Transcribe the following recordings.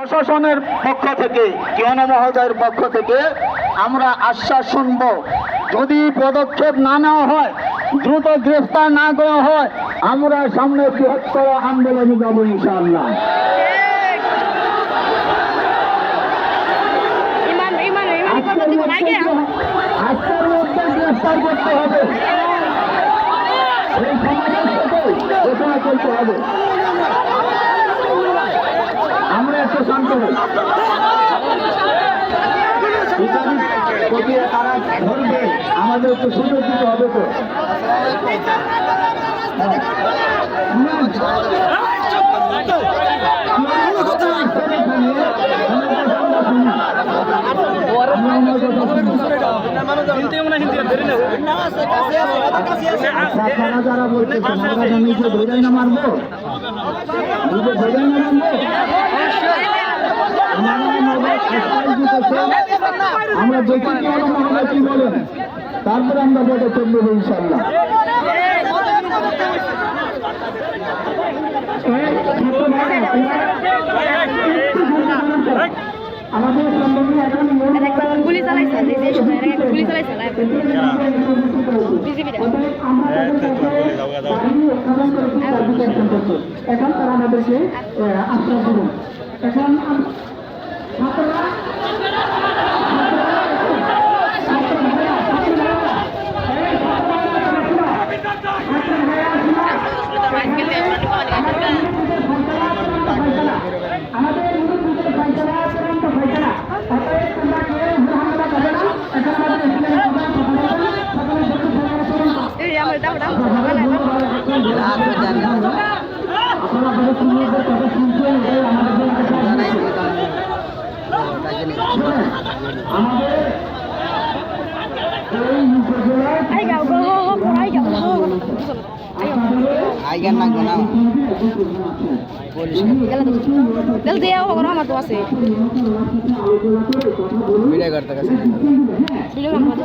প্রশাসনের পক্ষ থেকে কিয়ন মহোদয়ের পক্ষ থেকে আমরা আশ্বাস শুনব। যদি পদক্ষেপ না নেওয়া হয় দ্রুত গ্রেফতার না করা হয় আমরা সামনে বৃহত্তর আন্দোলনে যাব ইনশাআল্লাহ। ইমান ইমান ইমান করব দিব না কে আজকের মধ্যে গ্রেফতার করতে হবে। এই সমাজের সাথে ঘোষণা করতে হবে আমরা তারা ধরবে আমাদের একটু সুযোগ দিতে হবে তো আপনারা যারা বলতেছেন ধরে না মারবো নিজে ধরে না মারবো আমরা দেখি কি মহারাজ কি বলেন? তারপরে আমরা পদক্ষেপ নেব ইনশাল্লাহ আমাদের সম্বন্ধে এখন গুলি চালাইছে গুলি চালাইছে তারা আমাদেরকে আশ্বাস দেবেন। এখন ছাত্ররা আমাদের মুরব্বীদের ফয়সালা চূড়ান্ত ফয়সালা অতএব তোমরা কেউ হুড়হাঙ্গামা করবে না এখন আমাদের ইসলামের প্রধান কথা বলবেন সকলের জন্য সবার চূড়ান্ত এই আমার দাও দাও আপনারা আপনাদের সিনিয়রদের কথা শুনছেন এটাই আমাদের জন্য আমাদের এই ভিডিও করতে গেছে ভিডিও নাম্বার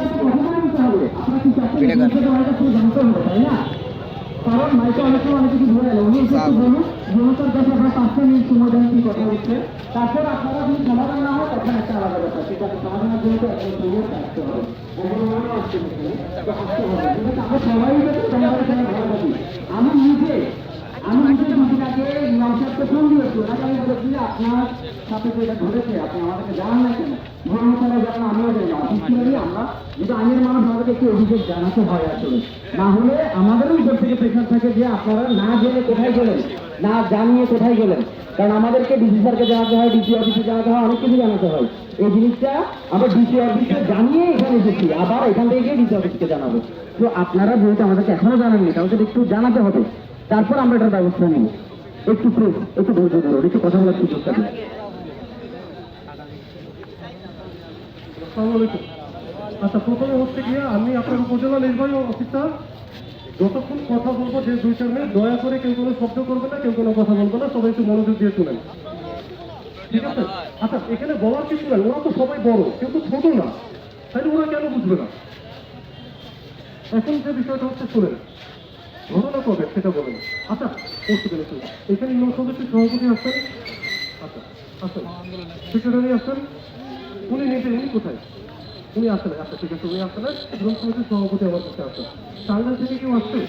ভিডিও কর কারণ মাইকে অনেক সময় অনেক কিছু ধরে উনি একটু বলুন, জনতার কাছে আপনার পাঁচটা মিনিট সময় দেন, কি কথা হচ্ছে। তারপর আপনারা যদি সমাধান না হয়, তখন একটা আলাদা ব্যাপার। আছে সমাধানের জন্য তো একজন তৈরি থাকতে হবে আমরা সবাই ভালো থাকি আমি নিজে আমাদেরকে না জানিয়ে কোথায় গেলেন। কারণ আমাদেরকে ডিসি স্যারকে জানাতে হয় ডিসি অফিসে জানাতে হয়, অনেক কিছু জানাতে হয়। এই জিনিসটা আমরা ডিসি অফিসে জানিয়ে এখানে এসেছি, আবার এখান থেকে গিয়ে ডিসি অফিসকে জানাব। তো আপনারা যেহেতু আমাদেরকে এখনও জানাননি, তাহলে একটু জানাতে হবে। তারপর আমরা এটার ব্যবস্থা নিই একটু একটু ধৈর্য ধরুন একটু কথা বলার আসসালামু আলাইকুম। আচ্ছা প্রথমে হচ্ছে গিয়ে আমি আপনার উপজেলা নির্বাহী অফিসার। যতক্ষণ কথা বলব যে দুই চার মিনিট, দয়া করে কেউ কোনো শব্দ করবে না, কেউ কোনো কথা বলবে না, সবাই একটু মনোযোগ দিয়ে শুনেন। ঠিক আছে? আচ্ছা এখানে বলার কিছু নাই, ওরা তো সবাই বড় কিন্তু ছোট না। তাহলে ওরা কেন বুঝবে না? এখন যে বিষয়টা হচ্ছে, শুনেন। ঘটনা করবেন সেটা বলেন। আচ্ছা পড়তে পেরেছি এখানে নৌ সদস্য সভাপতি আসছেন আচ্ছা আসেন সেক্রেটারি আসছেন উনি নিতে উনি কোথায়? উনি আসেন আচ্ছা ঠিক আছে, উনি আসেন গ্রুপ কমিটির সভাপতি আমার কাছে আসেন টাঙ্গাইল থেকে কেউ আসছে?